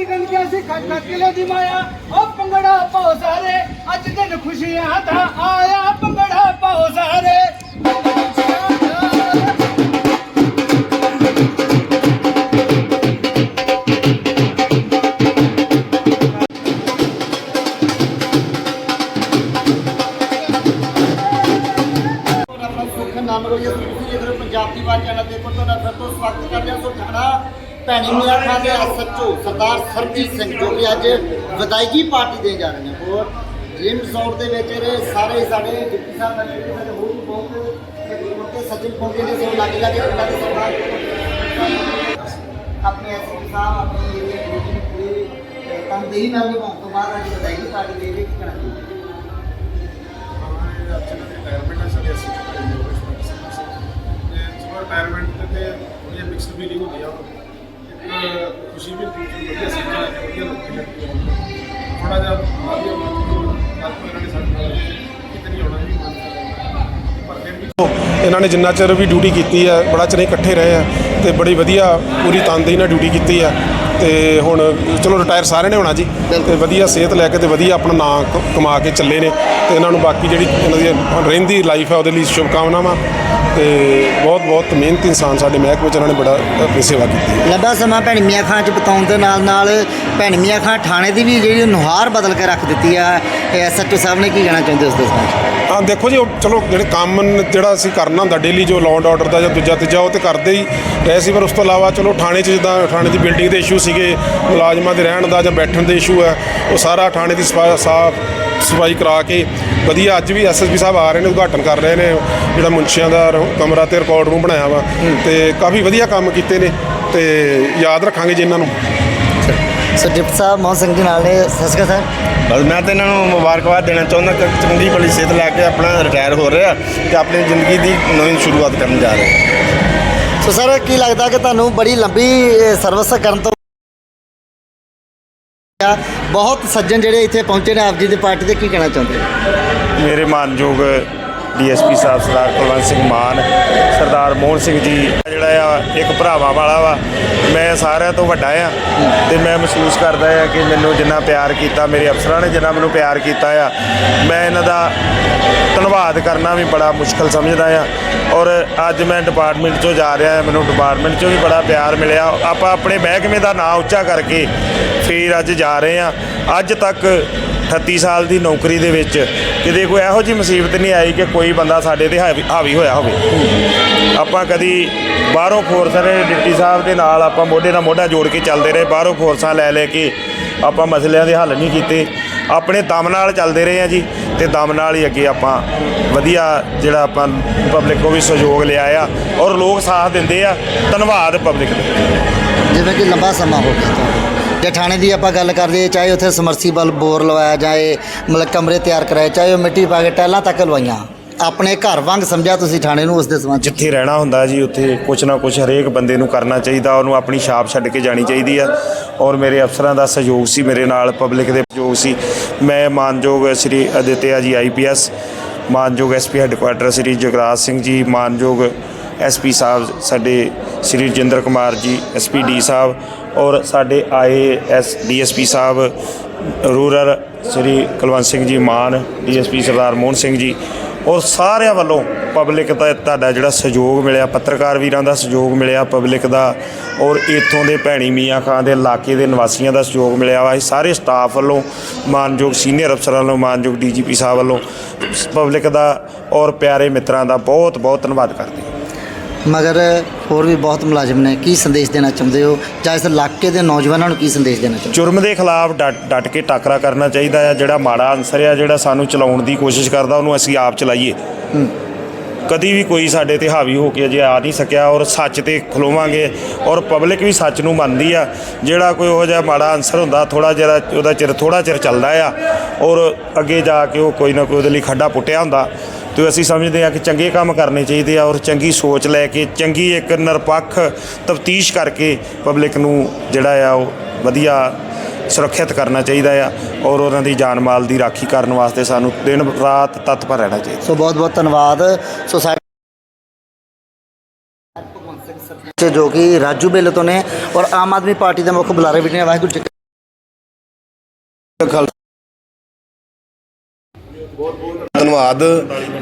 Chicken ਗਿਆ ਸੀ? ਖੱਟ ਖੱਟ ਕਿਲੇ ਦੀ ਮਾਇਆ। ਉਹ ਪੰਗੜਾ ਪਾਓ ਸਾਰੇ। ਅੱਜ ਦਿਨ ਖੁਸ਼ੀਆਂ ਦਾ ਆਇਆ ਪੰਗੜਾ ਪਾਓ ਸਾਰੇ। ਭੈਣੀ ਮੀਆਂ ਖਾਨ ਦੇ ਐਸਐਚਓ ਸਰਦਾਰ ਸਰਜੀਤ ਸਿੰਘ ਜੋ ਕਿ ਅੱਜ ਵਿਦਾਇਗੀ ਪਾਰਟੀ ਦੇ ਜਾ ਰਹੇ ਨੇ। ਹੋਰ ਡ੍ਰੀਮ ਰਿਜ਼ੋਰਟ ਦੇ ਵਿੱਚ ਇਹ ਸਾਰੇ ਸਾਡੇ ਡਿਪਟੀ ਸਾਹਿਬ ਬਣੇ ਨੇ, ਸਾਡੇ ਹੋਰ ਵੀ ਬਹੁਤ ਤੇ ਸੱਜਣ ਪਹੁੰਚੇ ਨੇ, ਸੋ ਲੱਗੇ ਲੱਗੇ ਪਿੰਡਾਂ ਦੇ ਸਰਦਾਰ ਆਪਣੇ ਐਸਐਚਓ ਸਾਹਿਬ, ਆਪਣੀ ਏਰੀਆ ਡਿਊਟੀ ਪੂਰੀ ਤਨਦੇਹੀ ਨਾਲ ਨਿਭਾਉਣ ਤੋਂ ਬਾਅਦ ਅੱਜ ਵਿਦਾਇਗੀ ਪਾਰਟੀ ਦੇ ਵਿੱਚ ਕਰਾਂਗੇ ਰਿਟਾਇਰਮੈਂਟ ਤੇ ਵਧੀਆ ਮਿਕਸ ਫੀਲਿੰਗ ਹੁੰਦੀ ਆ। ਇੱਕ ਵੀ ਵਧੀਆ ਸਿੱਖਿਆ ਵਧੀਆ ਲੋਕੀ ਲੱਗੇ ਥੋੜਾ ਜਿਹਾ ਵਧੀਆ ਅੱਜ ਇਹਨਾਂ ਨੇ ਸਾਡੇ ਨਾਲ ਕਿਤੇ ਨਹੀਂ ਆਉਣਾ ਵੀ ਪਰ ਫਿਰ ਵੀ ਇਹਨਾਂ ਨੇ ਜਿੰਨਾ ਚਿਰ ਵੀ ਡਿਊਟੀ ਕੀਤੀ ਹੈ, ਬੜਾ ਚਿਰ ਇਕੱਠੇ ਰਹੇ ਆ ਤੇ ਬੜੀ ਵਧੀਆ ਪੂਰੀ ਤਨਦੇਹੀ ਨਾਲ ਡਿਊਟੀ ਕੀਤੀ ਆ ਤੇ ਹੁਣ ਚਲੋ ਰਿਟਾਇਰ ਸਾਰਿਆਂ ਨੇ ਹੋਣਾ ਜੀ। ਤੇ ਵਧੀਆ ਸਿਹਤ ਲੈ ਕੇ ਤੇ ਵਧੀਆ ਆਪਣਾ ਨਾਂ ਕਮਾ ਕੇ ਚੱਲੇ ਨੇ ਤੇ ਇਹਨਾਂ ਨੂੰ ਬਾਕੀ ਜਿਹੜੀ ਇਹਨਾਂ ਦੀ ਰਹਿੰਦੀ ਲਾਈਫ ਹੈ ਉਹਦੇ ਲਈ ਸ਼ੁਭਕਾਮਨਾਵਾਂ ਤੇ ਬਹੁਤ ਬਹੁਤ ਮਿਹਨਤੀ ਇਨਸਾਨ ਸਾਡੇ ਮਹਿਕਮੇ ਵਿੱਚ ਇਹਨਾਂ ਨੇ ਬੜਾ ਆਪਣੀ ਸੇਵਾ ਕੀਤੀ ਲੰਬਾ ਸਮਾਂ ਭੈਣ ਮੀਆਂ ਖਾਂ ਚ ਬਤਾਉਣ ਦੇ ਨਾਲ ਨਾਲ ਭੈਣ ਮੀਆਂ ਖਾਂ ਥਾਣੇ ਦੀ ਵੀ ਜਿਹੜੀ ਨੁਹਾਰ ਬਦਲ ਕੇ ਰੱਖ ਦਿੱਤੀ ਆ। ਐਸਐਚਓ ਸਾਹਿਬ ਨੇ ਕੀ ਕਹਿਣਾ ਚਾਹੁੰਦੇ ਉਸ ਦੇ ਸੰਬੰਧ ਹਾਂ ਦੇਖੋ ਜੀ ਉਹ ਚਲੋ ਜਿਹੜੇ ਕੰਮ ਜਿਹੜਾ ਅਸੀਂ ਕਰਨਾ ਹੁੰਦਾ ਡੇਲੀ ਜੋ ਲਾਅ ਐਂਡ ਆਰਡਰ ਦਾ ਜਾਂ ਦੂਜਾ ਤੀਜਾ ਉਹ ਤੇ ਕਰਦੇ ਹੀ ਰਹੇ ਸੀ ਪਰ ਉਸ ਤੋਂ ਇਲਾਵਾ ਚਲੋ ਥਾਣੇ 'ਚ ਜਿੱਦਾਂ ਥਾਣੇ ਦੀ ਬਿਲਡਿੰਗ ਦੇ ਇਸ਼ੂ ਸੀਗੇ ਮੁਲਾਜ਼ਮਾਂ ਦੇ ਰਹਿਣ ਦਾ ਜਾਂ ਬੈਠਣ ਦੇ ਇਸ਼ੂ ਹੈ ਉਹ ਸਾਰਾ ਥਾਣੇ ਦੀ ਸਫਾ ਸਾਫ਼ ਸਫ਼ਾਈ ਕਰਾ ਕੇ ਵਧੀਆ ਅੱਜ ਵੀ ਐਸਐਸਪੀ ਸਾਹਿਬ ਆ ਰਹੇ ਨੇ ਉਦਘਾਟਨ ਕਰ ਰਹੇ ਨੇ ਜਿਹੜਾ ਮੁਨਸ਼ੀਆਂ ਦਾ ਕਮਰਾ ਤੇ ਰਿਕਾਰਡ ਰੂਮ ਬਣਾਇਆ ਵਾ ਤੇ ਕਾਫੀ ਵਧੀਆ ਕੰਮ ਕੀਤੇ ਨੇ ਤੇ ਯਾਦ ਰੱਖਾਂਗੇ ਜੀ ਇਹਨਾਂ ਨੂੰ। ਸੋ ਡਿਪਟੀ ਸਾਹਿਬ ਮੋਹਨ ਸਿੰਘ ਜੀ ਨਾਲ ਨੇ। ਸਤਿ ਸ਼੍ਰੀ ਅਕਾਲ ਸਰ। ਬਸ ਮੈਂ ਤਾਂ ਇਹਨਾਂ ਨੂੰ ਮੁਬਾਰਕਬਾਦ ਦੇਣਾ ਚਾਹੁੰਦਾ ਕਿ ਚੰਗੀ ਭਲੀ ਸਿਹਤ ਲੈ ਕੇ ਆਪਣਾ ਰਿਟਾਇਰ ਹੋ ਰਿਹਾ ਤੇ ਆਪਣੀ ਜ਼ਿੰਦਗੀ ਦੀ ਨਵੀਂ ਸ਼ੁਰੂਆਤ ਕਰਨ ਜਾ ਰਹੇ ਸੋ ਸਰ ਕੀ ਲੱਗਦਾ ਕਿ ਤੁਹਾਨੂੰ ਬੜੀ ਲੰਬੀ ਸਰਵਿਸ ਕਰਨ ਤੋਂ ਬਹੁਤ ਸੱਜਣ ਜਿਹੜੇ ਇੱਥੇ ਪਹੁੰਚੇ ਨੇ ਆਪ ਜੀ ਦੀ ਪਾਰਟੀ ਤੇ ਕੀ ਕਹਿਣਾ ਚਾਹੁੰਦੇ ਮੇਰੇ ਮਾਨਯੋਗ ਡੀਐਸਪੀ ਸਾਹਿਬ ਸਰਦਾਰ ਕੁਲਵੰਤ ਸਿੰਘ ਮਾਨ, ਸਰਦਾਰ ਮੋਹਨ ਸਿੰਘ ਜੀ, ਜਿਹੜਾ ਆ, ਇੱਕ ਭਰਾਵਾਂ ਵਾਲਾ ਵਾ। ਮੈਂ ਸਾਰਿਆਂ ਤੋਂ ਵੱਡਾ ਆ ਤੇ ਮੈਂ ਮਹਿਸੂਸ ਕਰਦਾ ਆ ਕਿ ਮੈਨੂੰ ਜਿੰਨਾ ਪਿਆਰ ਕੀਤਾ, ਮੇਰੇ ਅਫਸਰਾਂ ਨੇ ਜਿੰਨਾ ਮੈਨੂੰ ਪਿਆਰ ਕੀਤਾ ਆ, ਮੈਂ ਇਹਨਾਂ ਦਾ ਧੰਨਵਾਦ ਕਰਨਾ ਵੀ ਬੜਾ ਮੁਸ਼ਕਲ ਸਮਝਦਾ ਆ। ਔਰ ਅੱਜ ਮੈਂ ਡਿਪਾਰਟਮੈਂਟ 'ਚੋਂ ਜਾ ਰਿਹਾ ਆ, ਮੈਨੂੰ ਡਿਪਾਰਟਮੈਂਟ 'ਚੋਂ ਵੀ ਬੜਾ ਪਿਆਰ ਮਿਲਿਆ। ਆਪਾਂ ਆਪਣੇ ਮਹਿਕਮੇ ਦਾ ਨਾਂ ਉੱਚਾ ਕਰਕੇ ਫੇਰ ਅੱਜ ਜਾ ਰਹੇ ਆ। ਅੱਜ ਤੱਕ 38 ਸਾਲ ਦੀ ਨੌਕਰੀ ਦੇ ਵਿੱਚ ਕਿਤੇ ਕੋਈ ਇਹੋ ਜਿਹੀ ਮੁਸੀਬਤ ਨਹੀਂ ਆਈ ਕਿ ਕੋਈ ਬੰਦਾ ਸਾਡੇ ਤੇ ਹਾਵੀ ਹਾਵੀ ਹੋਇਆ ਹੋਵੇ। ਆਪਾਂ ਕਦੀ ਬਾਹਰੋਂ ਫੋਰਸਾਂ ਦੇ ਡਿਪਟੀ ਸਾਹਿਬ ਦੇ ਨਾਲ ਆਪਾਂ ਮੋਢੇ ਨਾਲ ਮੋਢਾ ਜੋੜ ਕੇ ਚੱਲਦੇ ਰਹੇ, ਬਾਹਰੋਂ ਫੋਰਸਾਂ ਲੈ ਲੈ ਕੇ ਆਪਾਂ ਮਸਲਿਆਂ ਦੇ ਹੱਲ ਨਹੀਂ ਕੀਤੇ। ਆਪਣੇ ਦਮ ਨਾਲ ਚੱਲਦੇ ਰਹੇ ਆ ਜੀ ਤੇ ਦਮ ਨਾਲ ਹੀ ਅੱਗੇ ਆਪਾਂ ਵਧੀਆ ਜਿਹੜਾ ਆਪਾਂ ਪਬਲਿਕ ਕੋ ਵੀ ਸਹਿਯੋਗ ਲਿਆ ਆ ਔਰ ਲੋਕ ਸਾਥ ਦਿੰਦੇ ਆ, ਧੰਨਵਾਦ ਪਬਲਿਕ ਦਾ। ਜਿਵੇਂ ਕਿ ਲੰਬਾ ਸਮਾਂ ਹੋ ਗਿਆ। ਜੇ ਥਾਣੇ ਦੀ ਆਪਾਂ ਗੱਲ ਕਰਦੇ, ਚਾਹੇ ਉੱਥੇ ਸਮਰਸੀਬਲ ਬੋਰ ਲਵਾਇਆ ਜਾਏ, ਮਤਲਬ ਕਮਰੇ ਤਿਆਰ ਕਰਾਏ, ਚਾਹੇ ਉਹ ਮਿੱਟੀ ਪਾ ਕੇ ਟੈਲਾਂ ਤੱਕ ਲਵਾਈਆਂ। ਆਪਣੇ ਘਰ ਵਾਂਗ ਸਮਝਿਆ ਤੁਸੀਂ ਥਾਣੇ ਨੂੰ ਉਸ ਦੇ ਸੰਬੰਧ ਜਿੱਥੇ ਰਹਿਣਾ ਹੁੰਦਾ ਜੀ, ਉੱਥੇ ਕੁਛ ਨਾ ਕੁਛ ਹਰੇਕ ਬੰਦੇ ਨੂੰ ਕਰਨਾ ਚਾਹੀਦਾ, ਉਹਨੂੰ ਆਪਣੀ ਛਾਪ ਛੱਡ ਕੇ ਜਾਣੀ ਚਾਹੀਦੀ ਆ। ਔਰ ਮੇਰੇ ਅਫਸਰਾਂ ਦਾ ਸਹਿਯੋਗ ਸੀ, ਮੇਰੇ ਨਾਲ ਪਬਲਿਕ ਦੇ ਸਹਿਯੋਗ ਸੀ। ਮੈਂ ਮਾਨਯੋਗ ਸ੍ਰੀ ਅਦਿਤਿਆ ਜੀ ਆਈਪੀਐਸ ਮਾਨਯੋਗ ਐਸਪੀ ਹੈੱਡਕੁਆਟਰ ਸ੍ਰੀ ਜਗਰਾਜ ਸਿੰਘ ਜੀ, ਮਾਨਯੋਗ ਐਸਪੀ ਸਾਹਿਬ ਸਾਡੇ ਸ੍ਰੀ ਰਜਿੰਦਰ ਕੁਮਾਰ ਜੀ ਐਸਪੀਡੀ ਸਾਹਿਬ ਔਰ ਸਾਡੇ ਆਏ ਐਸ ਡੀਐਸਪੀ ਸਾਹਿਬ, ਰੂਰਲ ਸ੍ਰੀ ਕੁਲਵੰਤ ਸਿੰਘ ਜੀ ਮਾਨ ਡੀਐਸਪੀ ਸਰਦਾਰ ਮੋਹਨ ਸਿੰਘ ਜੀ ਔਰ ਸਾਰਿਆਂ ਵੱਲੋਂ ਪਬਲਿਕ ਦਾ ਤੁਹਾਡਾ ਜਿਹੜਾ ਸਹਿਯੋਗ ਮਿਲਿਆ, ਪੱਤਰਕਾਰ ਵੀਰਾਂ ਦਾ ਸਹਿਯੋਗ ਮਿਲਿਆ ਪਬਲਿਕ ਦਾ ਔਰ ਇੱਥੋਂ ਦੇ ਭੈਣੀ ਮੀਆਂ ਖਾਂ ਦੇ ਇਲਾਕੇ ਦੇ ਨਿਵਾਸੀਆਂ ਦਾ ਸਹਿਯੋਗ ਮਿਲਿਆ ਵਾ। ਅਸੀਂ ਸਾਰੇ ਸਟਾਫ ਵੱਲੋਂ, ਮਾਨਯੋਗ ਸੀਨੀਅਰ ਅਫਸਰਾਂ ਵੱਲੋਂ, ਮਾਨਯੋਗ ਡੀਜੀਪੀ ਸਾਹਿਬ ਵੱਲੋਂ ਪਬਲਿਕ ਦਾ ਔਰ ਪਿਆਰੇ ਮਿੱਤਰਾਂ ਦਾ ਬਹੁਤ ਬਹੁਤ ਧੰਨਵਾਦ ਕਰਦੇ ਮਗਰ ਹੋਰ ਵੀ ਬਹੁਤ ਮੁਲਾਜ਼ਮ ਨੇ। ਕੀ ਸੰਦੇਸ਼ ਦੇਣਾ ਚਾਹੁੰਦੇ ਹੋ? ਜਾਂ ਇਸ ਇਲਾਕੇ ਦੇ ਨੌਜਵਾਨਾਂ ਨੂੰ ਕੀ ਸੰਦੇਸ਼ ਦੇਣਾ ਚਾਹੁੰਦੇ ਜੁਰਮ ਦੇ ਖਿਲਾਫ ਡਟ ਡਟ ਕੇ ਟਾਕਰਾ ਕਰਨਾ ਚਾਹੀਦਾ ਆ ਜਿਹੜਾ ਮਾੜਾ ਅਨਸਰ ਆ ਜਿਹੜਾ ਸਾਨੂੰ ਚਲਾਉਣ ਦੀ ਕੋਸ਼ਿਸ਼ ਕਰਦਾ ਉਹਨੂੰ ਅਸੀਂ ਆਪ ਚਲਾਈਏ। ਕਦੀ ਵੀ ਕੋਈ ਸਾਡੇ ਤੇ ਹਾਵੀ ਹੋ ਕੇ ਅਜੇ ਆ ਨਹੀਂ ਸਕਿਆ ਔਰ ਸੱਚ ਤੇ ਖਲੋਵਾਂਗੇ ਔਰ ਪਬਲਿਕ ਵੀ ਸੱਚ ਨੂੰ ਮੰਨਦੀ ਆ। ਜਿਹੜਾ ਕੋਈ ਉਹ ਜਿਹਾ ਮਾੜਾ ਅਨਸਰ ਹੁੰਦਾ ਥੋੜਾ ਜਿਹਾ ਉਹਦਾ ਚਿਰ ਥੋੜਾ ਚਿਰ ਚੱਲਦਾ ਆ ਔਰ ਅੱਗੇ ਜਾ ਕੇ ਉਹ ਕੋਈ ਨਾ ਕੋਈ ਉਹਦੇ ਲਈ ਖੱਡਾ ਪੁੱਟਿਆ ਹੁੰਦਾ। ਤੇ ਅਸੀਂ ਸਮਝਦੇ ਹਾਂ ਕਿ ਚੰਗੇ ਕੰਮ ਕਰਨੇ ਚਾਹੀਦੇ ਆ ਔਰ ਚੰਗੀ ਸੋਚ ਲੈ ਕੇ, ਚੰਗੀ ਇੱਕ ਨਿਰਪੱਖ ਤਫਤੀਸ਼ ਕਰਕੇ ਪਬਲਿਕ ਨੂੰ ਜਿਹੜਾ ਆ ਉਹ ਵਧੀਆ ਸੁਰੱਖਿਅਤ ਕਰਨਾ ਚਾਹੀਦਾ ਆ ਔਰ ਉਹਨਾਂ ਦੀ ਜਾਨ ਮਾਲ ਦੀ ਰਾਖੀ ਕਰਨ ਵਾਸਤੇ ਸਾਨੂੰ ਦਿਨ ਰਾਤ ਤਤਪਰ ਰਹਿਣਾ ਚਾਹੀਦਾ। ਸੋ ਬਹੁਤ ਬਹੁਤ ਧੰਨਵਾਦ। ਸੋ ਸਾਡੇ ਜੋ ਕਿ ਰਾਜੂ ਬੇਲੇ ਤੋਂ ਨੇ ਔਰ ਆਮ ਆਦਮੀ ਪਾਰਟੀ ਦੇ ਮੁੱਖ ਬੁਲਾਰੇ ਵੀ ਨੇ। ਵਾਹਿਗੁਰੂ ਜੀ ਕਾ ਧੰਨਵਾਦ।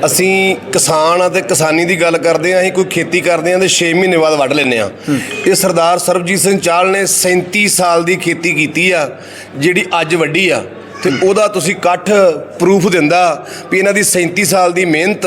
ਅਸੀਂ ਕਿਸਾਨ ਅਤੇ ਕਿਸਾਨੀ ਦੀ ਗੱਲ ਕਰਦੇ ਹਾਂ, ਅਸੀਂ ਕੋਈ ਖੇਤੀ ਕਰਦੇ ਹਾਂ ਤੇ 6 ਮਹੀਨੇ ਬਾਅਦ ਵੱਢ ਲੈਂਦੇ ਹਾਂ। ਇਹ ਸਰਦਾਰ ਸਰਬਜੀਤ ਸਿੰਘ ਚਾਹਲ ਨੇ 37 ਸਾਲ ਦੀ ਖੇਤੀ ਕੀਤੀ ਆ, ਜਿਹੜੀ ਅੱਜ ਵੱਡੀ ਆ। ਤੇ ਉਹਦਾ ਤੁਸੀਂ ਇਕੱਠ ਪ੍ਰੂਫ ਦਿੰਦਾ ਵੀ ਇਹਨਾਂ ਦੀ 37 ਸਾਲ ਦੀ ਮਿਹਨਤ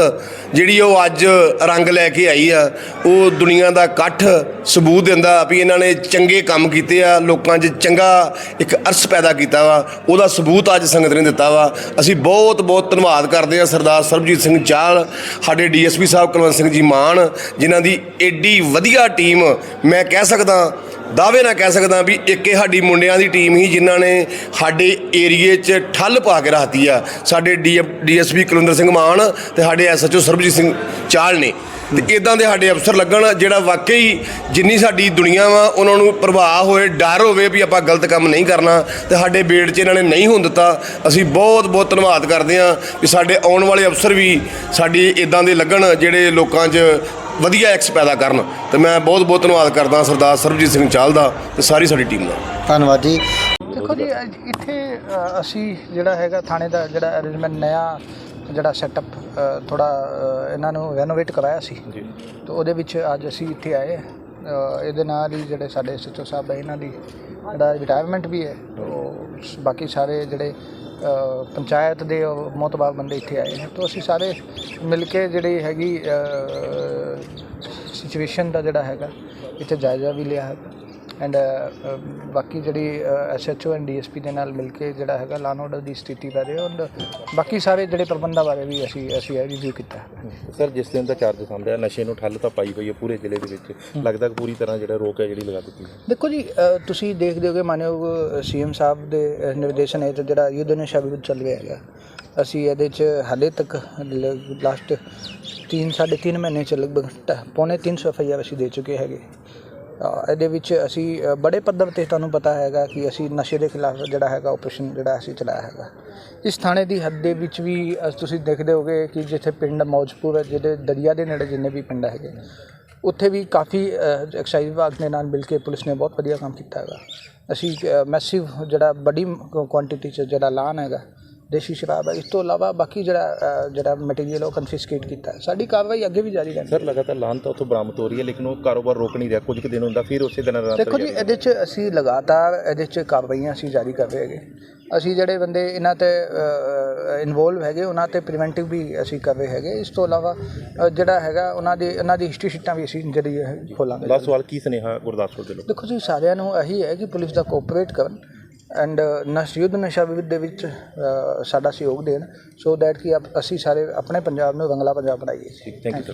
ਜਿਹੜੀ ਉਹ ਅੱਜ ਰੰਗ ਲੈ ਕੇ ਆਈ ਆ, ਉਹ ਦੁਨੀਆ ਦਾ ਇਕੱਠ ਸਬੂਤ ਦਿੰਦਾ ਵੀ ਇਹਨਾਂ ਨੇ ਚੰਗੇ ਕੰਮ ਕੀਤੇ ਆ, ਲੋਕਾਂ 'ਚ ਚੰਗਾ ਇੱਕ ਅਰਸ ਪੈਦਾ ਕੀਤਾ ਵਾ, ਉਹਦਾ ਸਬੂਤ ਅੱਜ ਸੰਗਤ ਨੇ ਦਿੱਤਾ ਵਾ। ਅਸੀਂ ਬਹੁਤ ਬਹੁਤ ਧੰਨਵਾਦ ਕਰਦੇ ਆ ਸਰਦਾਰ ਸਰਬਜੀਤ ਸਿੰਘ ਚਾਹਲ ਸਾਡੇ ਡੀਐਸਪੀ ਸਾਹਿਬ ਕੁਲਵੰਤ ਸਿੰਘ ਜੀ ਮਾਨ, ਜਿਨ੍ਹਾਂ ਦੀ ਐਡੀ ਵਧੀਆ ਟੀਮ ਮੈਂ ਕਹਿ ਸਕਦਾ ਦਾਅਵੇ ਨਾਲ ਕਹਿ ਸਕਦਾ ਵੀ ਇੱਕ ਇਹ ਸਾਡੀ ਮੁੰਡਿਆਂ ਦੀ ਟੀਮ ਹੀ ਜਿਨ੍ਹਾਂ ਨੇ ਸਾਡੇ ਏਰੀਏ 'ਚ ਠੱਲ ਪਾ ਕੇ ਰੱਖਤੀ ਆ। ਸਾਡੇ ਡੀਐਸਪੀ ਕੁਲਵਿੰਦਰ ਸਿੰਘ ਮਾਨ ਤੇ ਸਾਡੇ ਐਸਐਚਓ ਸਰਬਜੀਤ ਸਿੰਘ ਚਾਲ ਨੇ। ਤੇ ਇਦਾਂ ਦੇ ਸਾਡੇ ਅਫਸਰ ਲੱਗਣ ਜਿਹੜਾ ਵਾਕਈ ਜਿੰਨੀ ਸਾਡੀ ਦੁਨੀਆ ਵਾ, ਉਹਨਾਂ ਨੂੰ ਪ੍ਰਭਾਵ ਹੋਏ, ਡਰ ਹੋਵੇ ਵੀ ਆਪਾਂ ਗਲਤ ਕੰਮ ਨਹੀਂ ਕਰਨਾ ਤੇ ਸਾਡੇ ਬੇੜ 'ਚ ਇਹਨਾਂ ਨੇ ਨਹੀਂ ਹੋਣ ਦਿੱਤਾ। ਅਸੀਂ ਬਹੁਤ ਬਹੁਤ ਧੰਨਵਾਦ ਕਰਦੇ ਹਾਂ ਵੀ ਸਾਡੇ ਆਉਣ ਵਾਲੇ ਅਫਸਰ ਵੀ ਸਾਡੀ ਇਦਾਂ ਦੇ ਲੱਗਣ ਜਿਹੜੇ ਲੋਕਾਂ 'ਚ ਵਧੀਆ ਐਕਸ ਪੈਦਾ ਕਰਨ। ਤੇ ਮੈਂ ਬਹੁਤ ਬਹੁਤ ਧੰਨਵਾਦ ਕਰਦਾ ਸਰਦਾਰ ਸਰਬਜੀਤ ਸਿੰਘ ਚਾਹਲ ਦਾ ਤੇ ਸਾਰੀ ਸਾਡੀ ਟੀਮ ਦਾ। ਧੰਨਵਾਦ ਜੀ। ਦੇਖੋ ਜੀ ਅੱਜ ਇੱਥੇ ਅਸੀਂ ਜਿਹੜਾ ਹੈਗਾ ਥਾਣੇ ਦਾ ਜਿਹੜਾ ਅਰੇਂਜਮੈਂਟ ਨਇਆ ਜਿਹੜਾ ਸੈਟਅਪ ਥੋੜਾ ਇਹਨਾਂ ਨੂੰ ਰੈਨੋਵੇਟ ਕਰਾਇਆ ਸੀ। ਜੀ। ਤੇ ਉਹਦੇ ਵਿੱਚ ਅੱਜ ਅਸੀਂ ਇੱਥੇ ਆਏ। ਇਹਦੇ ਨਾਲ ਹੀ ਜਿਹੜੇ ਸਾਡੇ ਸਚੋ ਸਾਹਿਬ ਹੈ ਇਹਨਾਂ ਦੀ ਜਿਹੜਾ ਰਿਟਾਇਰਮੈਂਟ ਵੀ ਹੈ ਬਾਕੀ ਸਾਰੇ ਜਿਹੜੇ ਪੰਚਾਇਤ ਦੇ ਮੋਤਬਾਰ ਬੰਦੇ ਇੱਥੇ ਆਏ ਨੇ। ਤਾਂ ਅਸੀਂ ਸਾਰੇ ਮਿਲ ਕੇ ਜਿਹੜੀ ਹੈਗੀ ਸਿਚੁਏਸ਼ਨ ਦਾ ਜਿਹੜਾ ਹੈਗਾ, ਇੱਥੇ ਜਾਇਜ਼ਾ ਵੀ ਲਿਆ ਹੈਗਾ। ਐਂਡ ਬਾਕੀ ਜਿਹੜੀ ਐਸਐਚਓ ਐਂਡ ਡੀਐਸਪੀ ਦੇ ਨਾਲ ਮਿਲ ਕੇ ਜਿਹੜਾ ਹੈਗਾ ਲਾਨ ਆਰਡਰ ਦੀ ਸਥਿਤੀ ਬਾਰੇ ਔਰ ਬਾਕੀ ਸਾਰੇ ਜਿਹੜੇ ਪ੍ਰਬੰਧਾਂ ਬਾਰੇ ਵੀ ਅਸੀਂ ਅਸੀਂ ਇਹ ਰਿਵਿਊ ਕੀਤਾ ਸਰ ਜਿਸ ਦਿਨ ਦਾ ਚਾਰਜ ਸਾਹਮਣੇ ਨਸ਼ੇ ਨੂੰ ਠੱਲ ਤਾਂ ਪਾਈ ਪਈ ਹੈ ਪੂਰੇ ਜ਼ਿਲ੍ਹੇ ਦੇ ਵਿੱਚ। ਲੱਗਦਾ ਕਿ ਪੂਰੀ ਤਰ੍ਹਾਂ ਜਿਹੜਾ ਰੋਕ ਹੈ ਜਿਹੜੀ ਲਗਾ ਦਿੱਤੀ ਹੈ। ਦੇਖੋ ਜੀ ਤੁਸੀਂ ਦੇਖਦੇ ਹੋਗੇ ਮਾਨਯੋਗ ਸੀਐਮ ਸਾਹਿਬ ਦੇ ਨਿਰਦੇਸ਼ਨ ਹੈ ਤੇ ਜਿਹੜਾ ਯੁੱਧ ਨਸ਼ਾ ਵਿਰੁੱਧ ਚੱਲ ਰਿਹਾ ਹੈਗਾ ਅਸੀਂ ਇਹਦੇ 'ਚ ਹਾਲੇ ਤੱਕ ਲਾਸਟ 3 ਸਾਢੇ ਤਿੰਨ ਮਹੀਨੇ ਚ ਲਗਭਗ ਪੌਣੇ 300 ਐਫਆਈਆਰ ਅਸੀਂ ਦੇ ਚੁੱਕੇ ਹੈਗੇ। ਇਹਦੇ ਵਿੱਚ ਅਸੀਂ ਬੜੇ ਪੱਧਰ ਤੇ ਤੁਹਾਨੂੰ ਪਤਾ ਹੈਗਾ ਕਿ ਅਸੀਂ ਨਸ਼ੇ ਦੇ ਖਿਲਾਫ ਜਿਹੜਾ ਹੈਗਾ ਆਪਰੇਸ਼ਨ ਜਿਹੜਾ ਅਸੀਂ ਚਲਾਇਆ ਹੈਗਾ। ਇਸ ਥਾਣੇ ਦੀ ਹੱਦ ਦੇ ਵਿੱਚ ਵੀ ਤੁਸੀਂ ਦੇਖਦੇ ਹੋਗੇ ਕਿ ਜਿੱਥੇ ਪਿੰਡ ਮੌਜਪੁਰ ਹੈ, ਜਿਹੜੇ ਦਰਿਆ ਦੇ ਨੇੜੇ ਜਿੰਨੇ ਵੀ ਪਿੰਡ ਹੈਗੇ, ਉੱਥੇ ਵੀ ਕਾਫੀ ਐਕਸਾਈਜ਼ ਵਿਭਾਗ ਦੇ ਨਾਲ ਮਿਲ ਕੇ ਪੁਲਿਸ ਨੇ ਬਹੁਤ ਵਧੀਆ ਕੰਮ ਕੀਤਾ ਹੈਗਾ। ਅਸੀਂ ਮੈਸਿਵ ਜਿਹੜਾ ਵੱਡੀ ਕੁਆਂਟੀਟੀ ਚ ਜਿਹੜਾ ਲਾਨ ਹੈਗਾ ਦੇਸ਼ੀ ਸ਼ਰਾਬ ਹੈ। ਇਸ ਤੋਂ ਇਲਾਵਾ ਬਾਕੀ ਜਿਹੜਾ ਜਿਹੜਾ ਮਟੀਰੀਅਲ ਉਹ ਕਨਫਿਸਕੇਟ ਕੀਤਾ ਸਾਡੀ ਕਾਰਵਾਈ ਅੱਗੇ ਵੀ ਜਾਰੀ ਰਹਿੰਦੀ ਸਰ ਲਗਾਤਾਰ ਲਾਨ ਤਾਂ ਉੱਥੋਂ ਬਰਾਮਦ ਹੋ ਰਹੀ ਹੈ ਲੇਕਿਨ ਉਹ ਕਾਰੋਬਾਰ ਰੋਕ ਨਹੀਂ ਰਿਹਾ। ਕੁਝ ਕੁ ਦਿਨ ਹੁੰਦਾ ਫਿਰ ਉਸੇ ਦਿਨ ਰਾਤ ਦੇਖੋ ਜੀ ਇਹਦੇ 'ਚ ਅਸੀਂ ਲਗਾਤਾਰ ਇਹਦੇ 'ਚ ਕਾਰਵਾਈਆਂ ਅਸੀਂ ਜਾਰੀ ਕਰ ਰਹੇ ਹੈਗੇ। ਅਸੀਂ ਜਿਹੜੇ ਬੰਦੇ ਇਹਨਾਂ ਤੇ ਇਨਵੋਲਵ ਹੈਗੇ ਉਹਨਾਂ ਤੇ ਪ੍ਰੀਵੈਂਟਿਵ ਵੀ ਅਸੀਂ ਕਰ ਰਹੇ ਹੈਗੇ। ਇਸ ਤੋਂ ਇਲਾਵਾ ਜਿਹੜਾ ਹੈਗਾ ਉਹਨਾਂ ਦੀ ਉਹਨਾਂ ਦੀ ਹਿਸਟਰੀ ਸ਼ੀਟਾਂ ਵੀ ਅਸੀਂ ਜਿਹੜੀ ਖੋਲਾਂਗੇ। ਲਾਸਟ ਸਵਾਲ ਕੀ ਸੁਨੇਹਾ ਗੁਰਦਾਸਪੁਰ ਦੇ ਲੋਕ? ਦੇਖੋ ਜੀ ਸਾਰਿਆਂ ਨੂੰ ਇਹੀ ਹੈ ਕਿ ਪੁਲਿਸ ਦਾ ਕੋਆਪਰੇਟ ਕਰਨ। ਐਂਡ uh, ਨਸ਼, ਯੁੱਧ ਨਸ਼ਾ ਵਿਰੁੱਧ ਦੇ ਵਿੱਚ ਸਾਡਾ ਸਹਿਯੋਗ ਦੇਣ। ਸੋ ਦੈਟ ਕਿ ਆਪ- ਅਸੀਂ ਸਾਰੇ ਆਪਣੇ ਪੰਜਾਬ ਨੂੰ ਰੰਗਲਾ ਪੰਜਾਬ ਬਣਾਈਏ। Thank you